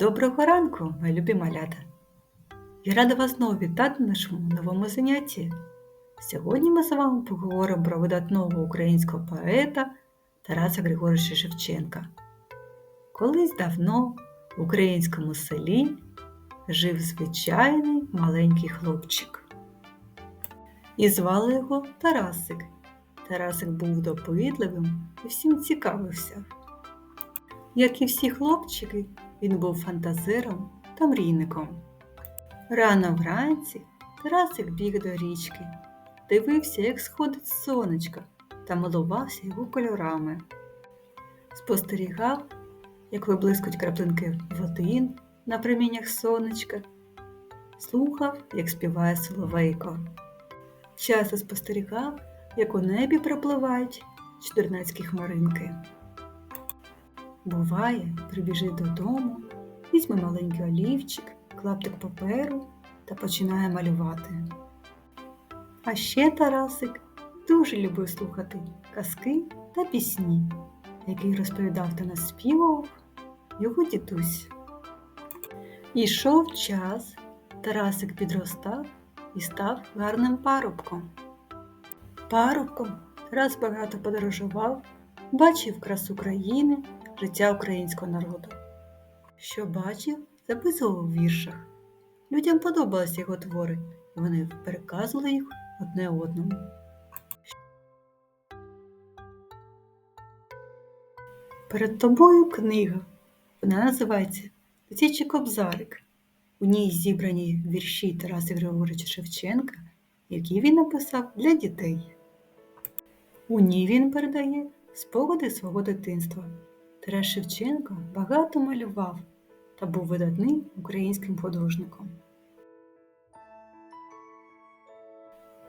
Доброго ранку, мої любі малята! Я рада вас знову вітати на нашому новому занятті. Сьогодні ми з вами поговоримо про видатного українського поета Тараса Григоровича Шевченка. Колись давно в українському селі жив звичайний маленький хлопчик. І звали його Тарасик. Тарасик був допитливим і всім цікавився. Як і всі хлопчики, він був фантазером та мрійником. Рано вранці Тарасик біг до річки, дивився, як сходить сонечко, та милувався його кольорами. Спостерігав, як виблискують краплинки води на проміннях сонечка, слухав, як співає соловейко. Часто спостерігав, як у небі пропливають чудернацькі хмаринки. Буває, прибіжить додому, візьме маленький олівчик, клаптик паперу та починає малювати. А ще Тарасик дуже любив слухати казки та пісні, які розповідав та наспівував його дідусь. Ішов час, Тарасик підростав і став гарним парубком. Парубком Тарас багато подорожував, бачив красу країни життя українського народу. Що бачив, записував у віршах. Людям подобалися його твори, і вони переказували їх одне одному. Перед тобою книга. Вона називається Дитячий кобзарик. У ній зібрані вірші Тараса Григоровича Шевченка, які він написав для дітей. У ній він передає спогади свого дитинства. Тарас Шевченко багато малював та був видатним українським художником.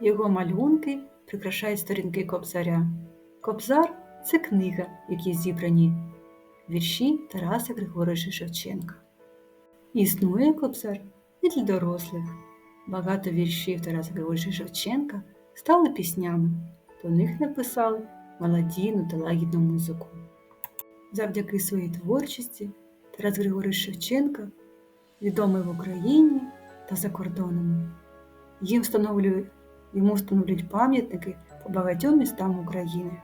Його малюнки прикрашають сторінки кобзаря. Кобзар це книга, в якій зібрані вірші Тараса Григоровича Шевченка. Існує кобзар і для дорослих. Багато віршів Тараса Григоровича Шевченка стали піснями. До них написали мелодійну та лагідну музику. Завдяки своїй творчості Тарас Григорій Шевченка відомий в Україні та за кордонами. Їм встановлюють, йому встановлюють пам'ятники по багатьом містам України.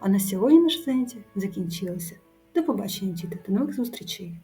А на сьогодні наш заняття закінчилося. До побачення, діти, до нових зустрічей!